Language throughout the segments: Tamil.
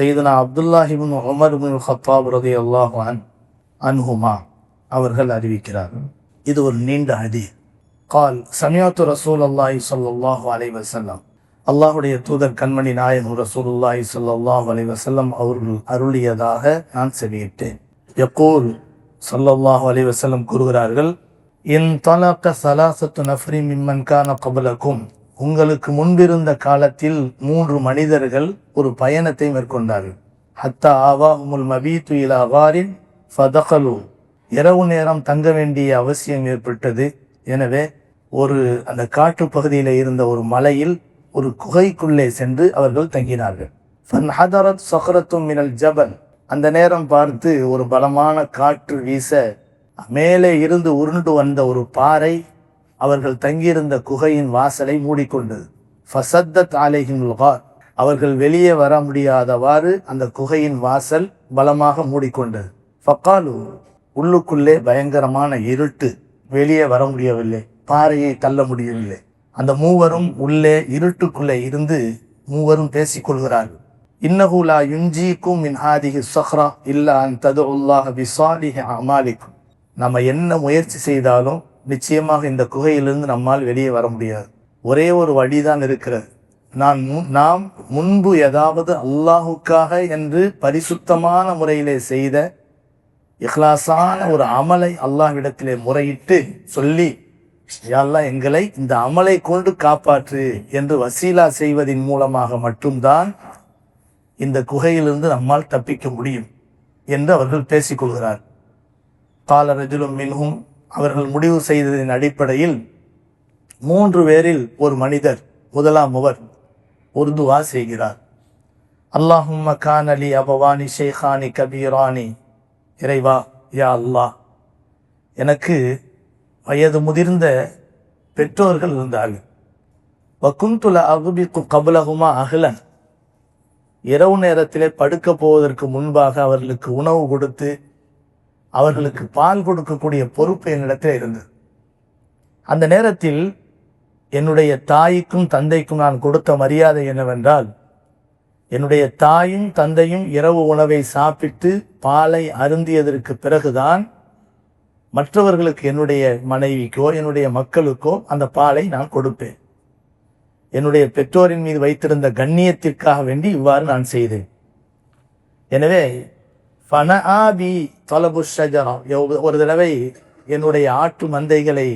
செய்தனா அப்துல்லாஹிபின் உமர் முன் ஹத்தாப் ரதி அல்லாஹ் அன் அன்ஹுமா அவர்கள் அறிவிக்கிறார்கள் இது ஒரு நீண்ட அதி கால் சமியாத்து ரசூல் அல்லாஹி சொல்லாஹு அலை வஸல்லம். அல்லாஹுடைய தூதர் கண்மணி நாயன் ரசூலுல்லாஹி சொல்லாஹு அலை வசல்லம் அவர்கள் அருளியதாக நான் செவியிட்டேன். யகூல் ஸல்லல்லாஹு அலை வசல்லம் கூறுகிறார்கள் இன் தலக சலாசத்து நஃப்ரி மிம்மன் கான கபலக்கும் உங்களுக்கு முன்பிருந்த காலத்தில் மூன்று மனிதர்கள் ஒரு பயணத்தை மேற்கொண்டார்கள். ஹத்தா ஆவாஹுமுல் மபீத்து இலா வாரின் ஃபதகலு. இரவு நேரம் தங்க வேண்டிய அவசியம் ஏற்பட்டது. எனவே ஒரு அந்த காட்டு பகுதியில் இருந்த ஒரு மலையில் ஒரு குகைக்குள்ளே சென்று அவர்கள் தங்கினார்கள். ஃபன் ஹதரத் சொஹரத்தும் மினல் ஜபல். அந்த நேரம் பார்த்து ஒரு பலமான காற்று வீச மேலே இருந்து உருண்டு வந்த ஒரு பாறை அவர்கள் தங்கியிருந்த குகையின் வாசலை மூடிக்கொண்டது. ஃபசத்தத் லுகார். அவர்கள் வெளியே வர முடியாதவாறு அந்த குகையின் வாசல் பலமாக மூடிக்கொண்டது. ஃபக்காலு உள்ளுக்குள்ளே பயங்கரமான இருட்டு. வெளியே வர முடியவில்லை. பாறையை தள்ள முடியவில்லை. அந்த மூவரும் உள்ளே இருட்டுக்குள்ளே இருந்து மூவரும் பேசிக் கொள்கிறார்கள். யுஞ்சிக்கும் மின் ஹாதிஹி சஹ்ரா இல்லா அன் தது உல்லாஹ் பிசாலிஹி அமாலிக்கும். நம்ம என்ன முயற்சி செய்தாலும் நிச்சயமாக இந்த குகையிலிருந்து நம்மால் வெளியே வர முடியாது. ஒரே ஒரு வழிதான் இருக்கிறது. நான் நாம் முன்பு ஏதாவது அல்லாஹுக்காக என்று பரிசுத்தமான முறையிலே செய்த இஹ்லாசான ஒரு அமலை அல்லாஹ்விடத்திலே முறையிட்டு சொல்லி யாரெல்லாம் அல்லாஹ் எங்களை இந்த அமலை கொண்டு காப்பாற்று என்று வசீலா செய்வதின் மூலமாக மட்டும்தான் இந்த குகையிலிருந்து நம்மால் தப்பிக்க முடியும் என்று அவர்கள் பேசிக்கொள்கிறார் கால ரஜுலும் மின்ஹும் அவர்கள் முடிவு செய்ததின் அடிப்படையில் மூன்று பேரில் ஒரு மனிதர் முதலாம் அவர் உருதுவா செய்கிறார். அல்லாஹும்ம அலி அபவானி ஷேഖാനി கபீரானி. இறைவா யா அல்லாஹ். எனக்கு வயது முதிர்ந்த பெற்றோர்கள் இருந்தார்கள். வக்குந்துல அகுபிக்கு கபலகுமா அகலன் இரவு நேரத்திலே படுக்க போவதற்கு முன்பாக அவர்களுக்கு உணவு கொடுத்து அவர்களுக்கு பால் கொடுக்கக்கூடிய பொறுப்பு என்னிடத்தில் இருந்தது. அந்த நேரத்தில் என்னுடைய தாய்க்கும் தந்தைக்கும் நான் கொடுத்த மரியாதை என்னவென்றால் என்னுடைய தாயும் தந்தையும் இரவு உணவை சாப்பிட்டு பாலை அருந்தியதற்கு பிறகுதான் மற்றவர்களுக்கு என்னுடைய மனைவிக்கோ என்னுடைய மக்களுக்கோ அந்த பாலை நான் கொடுப்பேன். என்னுடைய பெற்றோரின் மீது வைத்திருந்த கண்ணியத்திற்காக வேண்டி இவ்வாறு நான் செய்தேன். எனவே ஃபனஆபி தொலபு ஷஜரா ஒரு தடவை என்னுடைய ஆட்டு மந்தைகளை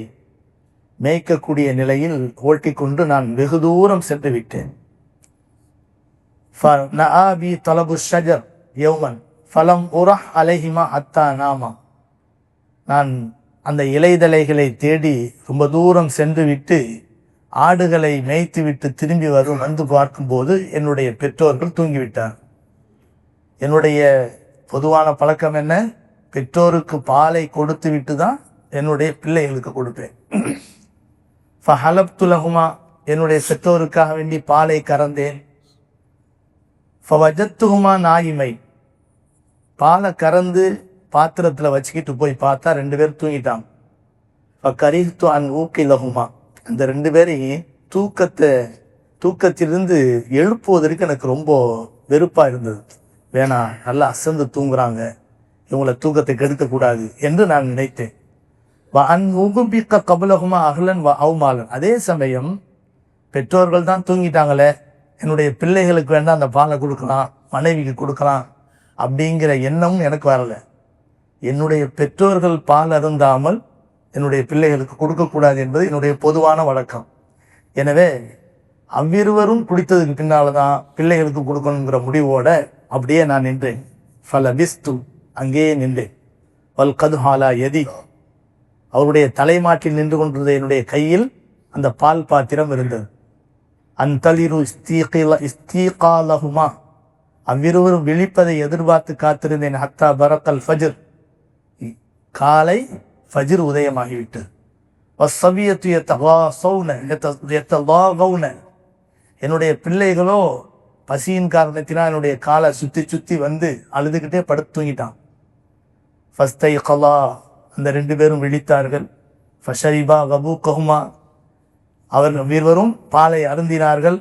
மேய்க்கக்கூடிய நிலையில் ஓட்டிக்கொண்டு நான் வெகு தூரம் சென்று விட்டேன். ஆபி தொலபு ஷஜர் யௌமன் ஃபலம் உரஹ் அலைஹிமா அத்தா நாமா. நான் அந்த இலைதலைகளை தேடி ரொம்ப தூரம் சென்று விட்டு ஆடுகளை மேய்த்து விட்டு திரும்பி வரும் வந்து பார்க்கும்போது என்னுடைய பெற்றோர்கள் தூங்கிவிட்டார் என்னுடைய பொதுவான பழக்கம் என்ன? பெற்றோருக்கு பாலை கொடுத்து விட்டு தான் என்னுடைய பிள்ளைகளுக்கு கொடுப்பேன். ஃபஹலப்துலகுமா என்னுடைய பெற்றோருக்காக வேண்டி பாலை கறந்தேன். ஃபவஜத்துகுமா நாயிமை. பாலை கறந்து பாத்திரத்தில் வச்சுக்கிட்டு போய் பார்த்தா ரெண்டு பேரும் தூங்கிட்டாங்க. கரித்து அன் ஊக்கிலகுமா அந்த ரெண்டு பேரையும் தூக்கத்தை தூக்கத்திலிருந்து எழுப்புவதற்கு எனக்கு ரொம்ப வெறுப்பாக இருந்தது. வேணாம் நல்லா அசந்து தூங்குறாங்க. இவங்களை தூக்கத்தை கெடுக்கக்கூடாது என்று நான் நினைத்தேன். வ அன் உகுபிக்க கபலகுமா அகலன் வ அவுமாலன். அதே சமயம் பெற்றோர்கள் தான் தூங்கிட்டாங்களே என்னுடைய பிள்ளைகளுக்கு வேண்டாம் அந்த பாலை கொடுக்கலாம் மனைவிக்கு கொடுக்கலாம் அப்படிங்கிற எண்ணமும் எனக்கு வரலை. என்னுடைய பெற்றோர்கள் பால் அருந்தாமல் என்னுடைய பிள்ளைகளுக்கு கொடுக்கக்கூடாது என்பது என்னுடைய பொதுவான வழக்கம். எனவே அவ்விருவரும் குடித்ததுக்கு பின்னால தான் பிள்ளைகளுக்கு கொடுக்கணுங்கிற முடிவோட அப்படியே நான் நின்றேன். ஃபல பிஸ்து அங்கேயே நின்றேன். வல் கதுஹாலா எதி அவருடைய தலைமாட்டில் நின்று கொண்டிருந்த என்னுடைய கையில் அந்த பால் பாத்திரம் இருந்தது. அந்தளிரு இஸ்தீகில இஸ்தீகாலகுமா அவ்விருவரும் விழிப்பதை எதிர்பார்த்து காத்திருந்தேன். ஹத்தா பரக்கல் ஃபஜிர். காலை ஃபஜிர் உதயமாகிவிட்டது. வசவியத்து எத்தவாசௌன எத்தவாகவுன என்னுடைய பிள்ளைகளோ பசியின் காரணத்தினால் என்னுடைய காலை சுற்றி சுற்றி வந்து அழுதுகிட்டே படுத்து தூங்கிட்டான். ஃபஸ்தை கலா அந்த ரெண்டு பேரும் விழித்தார்கள். ஃபஷரிபா கபூ கஹுமா அவர்கள் இருவரும் பாலை அருந்தினார்கள்.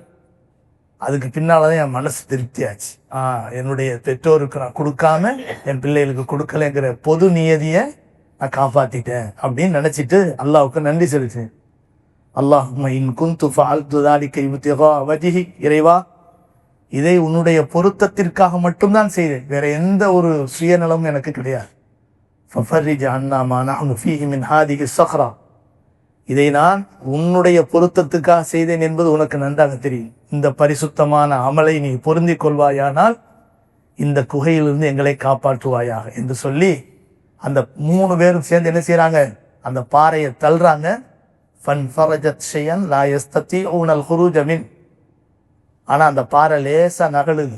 அதுக்கு பின்னால்தான் என் மனசு திருப்தியாச்சு. ஆ என்னுடைய பெற்றோருக்கு நான் கொடுக்காம என் பிள்ளைகளுக்கு கொடுக்கலைங்கிற பொது நியதியை நான் காப்பாத்திட்டேன் அப்படின்னு நினைச்சிட்டு அல்லாவுக்கு நன்றி செலுத்தேன் அல்லாஹ் இன் குந்து ஃபால்து தாலிக்க இப்திகா வஜிஹி. இறைவா இதை உன்னுடைய பொருத்தத்திற்காக மட்டும்தான் செய்தேன் வேற எந்த ஒரு சுயநலமும் எனக்கு கிடையாது. ஃபஃபர்ரிஜ் அண்ணாமா நான் நஹ்னு ஃபீஹி மின் இதை நான் உன்னுடைய பொருத்தத்துக்காக செய்தேன் என்பது உனக்கு நன்றாக தெரியும். இந்த பரிசுத்தமான அமலை நீ பொருந்திக் கொள்வாயானால் இந்த குகையிலிருந்து எங்களை காப்பாற்றுவாயாக. என்று சொல்லி அந்த மூணு பேரும் சேர்ந்து என்ன செய்கிறாங்க அந்த பாறையை தள்ளுறாங்க. ஃபன் ஃபரஜத் ஷையன் லா எஸ்தத்தி ஊனல் ஹுரூஜ ஆனால் அந்த பாறை லேசாக நகழுது.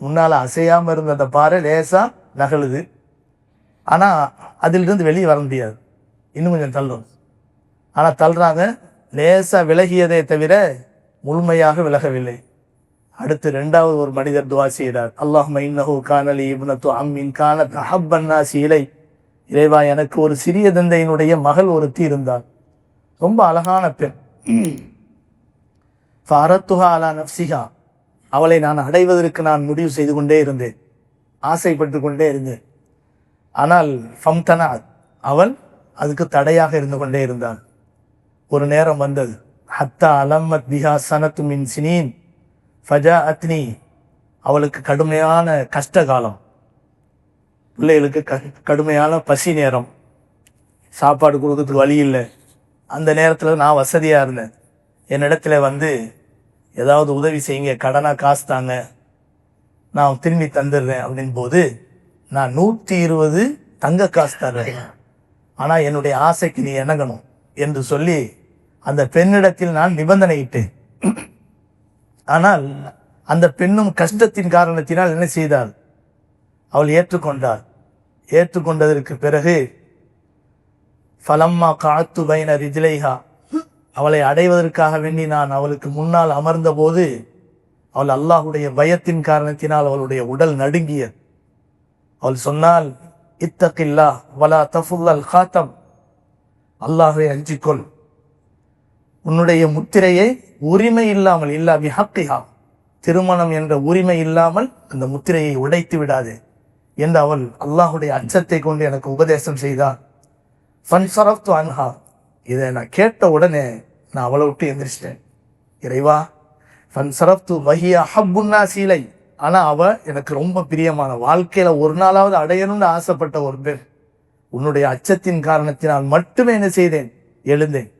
முன்னால் அசையாமல் இருந்த அந்த பாறை லேசாக நகழுது. ஆனால் அதிலிருந்து வெளியே வர முடியாது. இன்னும் கொஞ்சம் தள்ளும். ஆனால் தள்ளுறாங்க. லேசாக விலகியதை தவிர முழுமையாக விலகவில்லை. அடுத்து ரெண்டாவது ஒரு மனிதர் துவா செய்கிறார். அல்லாஹ் இன்னஹு கானலி இப்னத்து அம்மின் கான அஹப்பன்னா சீலை இறைவா எனக்கு ஒரு சிறிய தந்தையினுடைய மகள் ஒருத்தி இருந்தார் ரொம்ப அழகான பெண். ஃபரத்துஹா அலா நப்சிகா அவளை நான் அடைவதற்கு நான் முடிவு செய்து கொண்டே இருந்தேன். ஆசைப்பட்டு கொண்டே இருந்தேன். ஆனால் ஃபம்தனா அவள் அதுக்கு தடையாக இருந்து கொண்டே இருந்தாள் ஒரு நேரம் வந்தது. ஹத்தா அலம்மத் பிஹா சனத்து மின் சினீன். ஃபஜா அத்னி அவளுக்கு கடுமையான கஷ்ட காலம் பிள்ளைகளுக்கு க கடுமையான பசி நேரம். சாப்பாடு கொடுக்கறதுக்கு வழி இல்லை. அந்த நேரத்தில் நான் வசதியாக இருந்தேன். என்னிடத்துல வந்து ஏதாவது உதவி செய்யுங்க கடனாக காசு தாங்க. நான் திரும்பி தந்துடுறேன் அப்படின் போது நான் நூற்றி இருபது தங்க காசு தர்றேன். ஆனால் என்னுடைய ஆசைக்கு நீ இணங்கணும் என்று சொல்லி அந்த பெண்ணிடத்தில் நான் நிபந்தனையிட்டேன். ஆனால் அந்த பெண்ணும் கஷ்டத்தின் காரணத்தினால் என்ன செய்தாள்? அவள் ஏற்றுக்கொண்டாள். ஏற்றுக்கொண்டதற்கு பிறகு ஃபலம்மா காத்து பைன ரிஜிலைஹா அவளை அடைவதற்காக வேண்டி நான் அவளுக்கு முன்னால் அமர்ந்தபோது அவள் அல்லாஹுடைய பயத்தின் காரணத்தினால் அவளுடைய உடல் நடுங்கியது. அவள் சொன்னால் இத்தகில்லா வலா தஃபுல்லல் காத்தம் அல்லாஹை அஞ்சிக்கொள். உன்னுடைய முத்திரையை உரிமை இல்லாமல் இல்லா விஹக்கிஹா திருமணம் என்ற உரிமை இல்லாமல் அந்த முத்திரையை உடைத்து விடாது என்று அவள் அல்லாஹுடைய அச்சத்தை கொண்டு எனக்கு உபதேசம் செய்தாள். ஃபன் து அன்ஹா. இதை நான் கேட்ட உடனே நான் அவளை விட்டு எந்திரிச்சிட்டேன். இறைவா ஃபன் சரப்து வஹியா ஹப்புன்னா சீலை ஆனால் அவள் எனக்கு ரொம்ப பிரியமான வாழ்க்கையில் ஒரு நாளாவது அடையணும்னு ஆசைப்பட்ட ஒரு பேர் உன்னுடைய அச்சத்தின் காரணத்தினால் மட்டுமே என்ன செய்தேன்? எழுந்தேன்.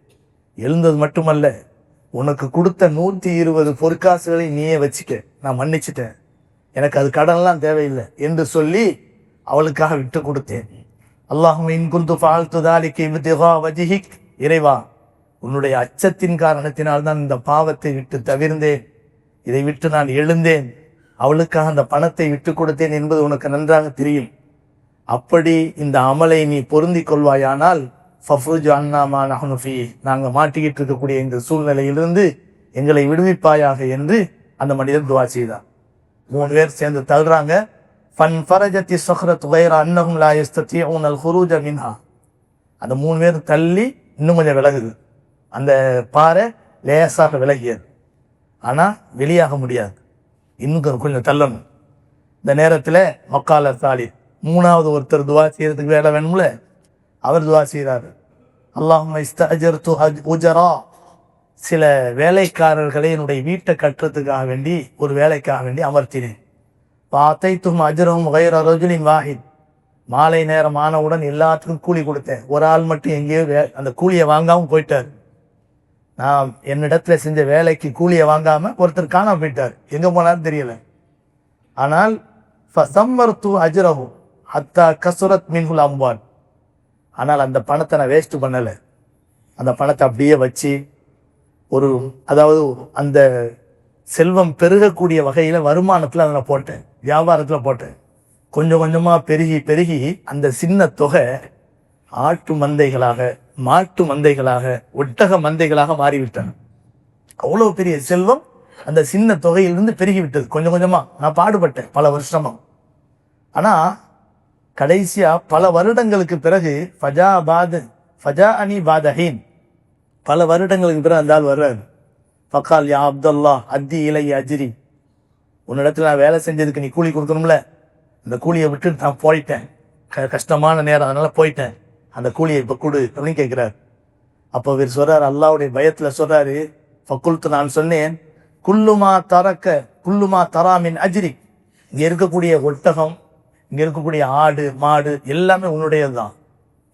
எழுந்தது மட்டுமல்ல உனக்கு கொடுத்த நூற்றி இருபது பொற்காசுகளை நீயே வச்சுக்க. நான் மன்னிச்சிட்டேன். எனக்கு அது கடன்லாம் தேவையில்லை என்று சொல்லி அவளுக்காக விட்டு கொடுத்தேன். அல்லாஹும் இன்குந்து ஃபால்து தாலிக்கு இப்திகா வஜிஹிக். இறைவா உன்னுடைய அச்சத்தின் காரணத்தினால் தான் இந்த பாவத்தை விட்டு தவிர்ந்தேன். இதை விட்டு நான் எழுந்தேன். அவளுக்காக அந்த பணத்தை விட்டு கொடுத்தேன் என்பது உனக்கு நன்றாக தெரியும். அப்படி இந்த அமலை நீ பொருந்தி கொள்வாயானால் ஃபஃபுஜ் அண்ணாமா நஹனுஃபி நாங்கள் மாட்டிக்கிட்டு இருக்கக்கூடிய இந்த சூழ்நிலையிலிருந்து எங்களை விடுவிப்பாயாக என்று அந்த மனிதன் துவா செய்தார். மூணு பேர் சேர்ந்து தள்ளுறாங்க. ஃபன் ஃபரஜத்தி சொஹ்ரத் வைர அன்னகும் லா யஸ்தத்தியூன் அல் ஹுரூஜ மின்ஹா அந்த மூணு பேர் தள்ளி இன்னும் கொஞ்சம் விலகுது. அந்த பாறை லேசாக விலகியது. ஆனால் வெளியாக முடியாது. இன்னும் கொஞ்சம் தள்ளணும். இந்த நேரத்தில் மக்கால தாலி மூணாவது ஒருத்தர் துவா செய்கிறதுக்கு வேலை வேணும்ல? அவர் துவா செய்கிறாரு அல்லாஹும் இஸ்தஅஜர்து ஹஜ் உஜரா. சில வேலைக்காரர்களை என்னுடைய வீட்டை கட்டுறதுக்காக வேண்டி ஒரு வேலைக்காக வேண்டி அமர்த்தினேன். பாத்தைத்தும் அஜரும் வைர ரஜுலின் வாஹித். மாலை நேரம் ஆனவுடன் எல்லாத்துக்கும் கூலி கொடுத்தேன். ஒரு ஆள் மட்டும் எங்கேயோ வே அந்த கூலியை வாங்காமல் போயிட்டார். நான் என்னிடத்துல செஞ்ச வேலைக்கு கூலியை வாங்காமல் ஒருத்தர் காணாம போயிட்டார். எங்கே போனாலும் தெரியல. ஆனால் ஃபசம்மர்து அஜ்ரஹு அத்தா கசுரத் மின்ஹுல் அம்பான் ஆனால் அந்த பணத்தை நான் வேஸ்ட் பண்ணலை. அந்த பணத்தை அப்படியே வச்சு ஒரு அதாவது அந்த செல்வம் பெருகக்கூடிய வகையில் வருமானத்தில் அதில் போட்டேன். வியாபாரத்தில் போட்டேன். கொஞ்சம் கொஞ்சமாக பெருகி பெருகி அந்த சின்ன தொகை ஆட்டு மந்தைகளாக மாட்டு மந்தைகளாக ஒட்டக மந்தைகளாக மாறிவிட்டன. அவ்வளோ பெரிய செல்வம் அந்த சின்ன தொகையிலிருந்து பெருகிவிட்டது. கொஞ்சம் கொஞ்சமாக நான் பாடுபட்டேன் பல வருஷமும் ஆனால் கடைசியாக பல வருடங்களுக்கு பிறகு ஃபஜா பாத் ஃபஜா அனி பாதஹீன் பல வருடங்களுக்கு பிறகு அந்த ஆள் வர்றாரு. ஃபக்கால் யா அப்துல்லா அத்தி இலை அஜிரி உன்னிடத்தில் நான் வேலை செஞ்சதுக்கு நீ கூலி கொடுக்கணும்ல? அந்த கூலியை விட்டு நான் போயிட்டேன். க கஷ்டமான நேரம் அதனால போயிட்டேன். அந்த கூலியை இப்போ கொடு அப்படின்னு கேட்குறாரு அப்போ இவர் சொல்கிறார் அல்லாவுடைய பயத்தில் சொல்கிறாரு ஃபக்குல்த்து நான் சொன்னேன் குல்லுமா தரக்க குல்லுமா தராமின் அஜிரி. இங்கே இருக்கக்கூடிய ஒட்டகம் இங்கே இருக்கக்கூடிய ஆடு மாடு எல்லாமே உன்னுடையது தான்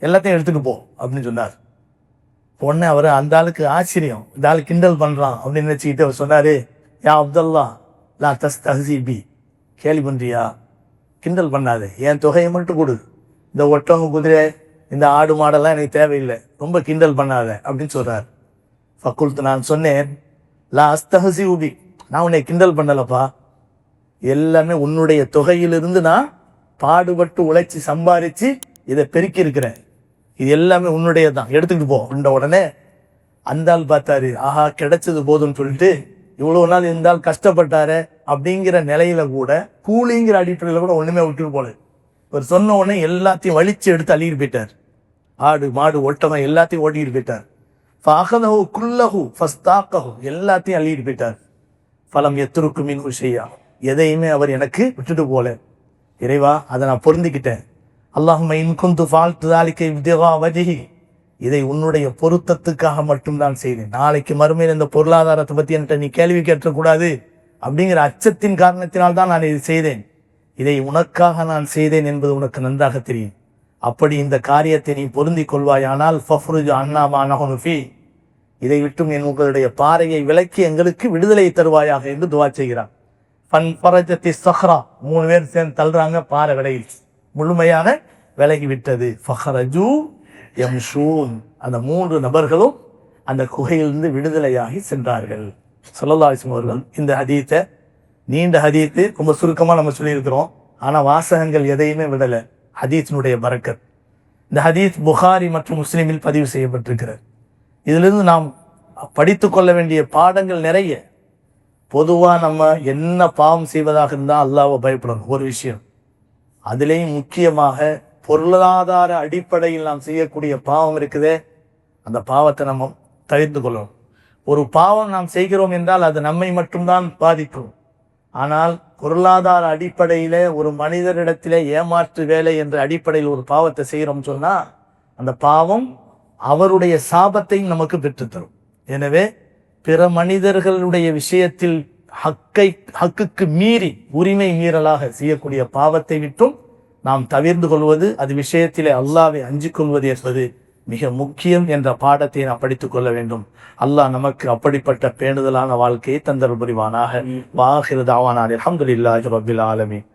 எல்லாத்தையும் எடுத்துகிட்டு போ அப்படின்னு சொன்னார். உடனே அவர் அந்த ஆளுக்கு ஆச்சரியம் இந்த ஆள் கிண்டல் பண்ணுறான் அப்படின்னு நினச்சிக்கிட்டு அவர் சொன்னார் யா அப்துல்லா லா தஸ் தஹசிபி கேலி பண்ணுறியா கிண்டல் பண்ணாது என் தொகையை மட்டும் கொடு. இந்த ஒட்டகம் குதிரை இந்த ஆடு மாடெல்லாம் எனக்கு தேவையில்லை ரொம்ப கிண்டல் பண்ணாத அப்படின்னு சொல்கிறார் ஃபக்குல்த்து நான் சொன்னேன் லா அஸ்தஹசி உபி நான் உன்னை கிண்டல் பண்ணலப்பா. எல்லாமே உன்னுடைய தொகையிலிருந்து நான் பாடுபட்டு உழைச்சி சம்பாரித்து இதை பெருக்கி இருக்கிறேன். இது எல்லாமே உன்னுடைய தான் எடுத்துக்கிட்டு போ. உண்ட உடனே அந்த ஆள் பார்த்தாரு ஆஹா கிடைச்சது போதும்னு சொல்லிட்டு இவ்வளவு நாள் இருந்தால் கஷ்டப்பட்டாரு அப்படிங்கிற நிலையில கூட கூலிங்கிற அடிப்படையில் கூட ஒண்ணுமே விட்டுட்டு போல. இவர் சொன்ன உடனே எல்லாத்தையும் வலிச்சு எடுத்து அள்ளிட்டு போயிட்டார். ஆடு மாடு ஒட்டகம் எல்லாத்தையும் ஓட்டிக்கிட்டு போயிட்டார். ஃபஹதஹு குல்லஹு ஃபஸ்தாக்கஹு எல்லாத்தையும் அள்ளிட்டு போயிட்டார். ஃபலம் எத்திருக்கும் மின் செய்யா எதையுமே அவர் எனக்கு விட்டுட்டு போல இறைவா அதை நான் பொருந்திக்கிட்டேன். அல்லாஹும் இன்குந்து ஃபால்த்து தாலிக்கை விதவா வஜிஹி. இதை உன்னுடைய பொருத்தத்துக்காக மட்டும்தான் செய்தேன். நாளைக்கு மறுமையில் இந்த பொருளாதாரத்தை பற்றி என்கிட்ட நீ கேள்வி கேட்டக்கூடாது அப்படிங்கிற அச்சத்தின் காரணத்தினால் தான் நான் இதை செய்தேன். இதை உனக்காக நான் செய்தேன் என்பது உனக்கு நன்றாக தெரியும். அப்படி இந்த காரியத்தை நீ பொருந்திக் கொள்வாயானால் ஃபஃப்ருஜ் அண்ணாமானஹுனுஃபி இதை விட்டும் என் உங்களுடைய பாறையை விலக்கி எங்களுக்கு விடுதலை தருவாயாக என்று துவா செய்கிறார் பன் பரஜத்தி சஹ்ரா. மூணு பேர் சேர்ந்து தள்ளுறாங்க பாறை விலையில். முழுமையாக விலகிவிட்டது. விட்டது ஃபஹரஜு யம்ஷூன். அந்த மூன்று நபர்களும் அந்த குகையிலிருந்து விடுதலையாகி சென்றார்கள். சொல்லல்லாசிம் அவர்கள் இந்த ஹதீத்தை நீண்ட ஹதீத்து ரொம்ப சுருக்கமாக நம்ம சொல்லியிருக்கிறோம். ஆனால் வாசகங்கள் எதையுமே விடலை. ஹதீத்தினுடைய பரக்கத் இந்த ஹதீத் புகாரி மற்றும் முஸ்லீமில் பதிவு செய்யப்பட்டிருக்கிறது. இதிலிருந்து நாம் படித்து கொள்ள வேண்டிய பாடங்கள் நிறைய. பொதுவாக நம்ம என்ன பாவம் செய்வதாக இருந்தால் அல்லாவை பயப்படணும். ஒரு விஷயம். அதுலேயும் முக்கியமாக பொருளாதார அடிப்படையில் நாம் செய்யக்கூடிய பாவம் இருக்குதே அந்த பாவத்தை நம்ம தவிர்த்து கொள்ளணும். ஒரு பாவம் நாம் செய்கிறோம் என்றால் அது நம்மை மட்டும்தான் பாதிக்கும். ஆனால் பொருளாதார அடிப்படையில் ஒரு மனிதரிடத்திலே ஏமாற்று வேலை என்ற அடிப்படையில் ஒரு பாவத்தை செய்கிறோம் சொன்னால் அந்த பாவம் அவருடைய சாபத்தையும் நமக்கு பெற்றுத்தரும். எனவே பிற மனிதர்களுடைய விஷயத்தில் ஹக்கை ஹக்குக்கு மீறி உரிமை மீறலாக செய்யக்கூடிய பாவத்தை விட்டும் நாம் தவிர்ந்து கொள்வது அது விஷயத்திலே அல்லாவை அஞ்சிக் கொள்வது என்பது மிக முக்கியம் என்ற பாடத்தை நாம் படித்துக் கொள்ள வேண்டும். அல்லாஹ் நமக்கு அப்படிப்பட்ட பேணுதலான வாழ்க்கையை தந்தர் புரிவானாக. வாஹிரு தாவானார் அலமதுல்லாஹி ரபில் ஆலமீன்.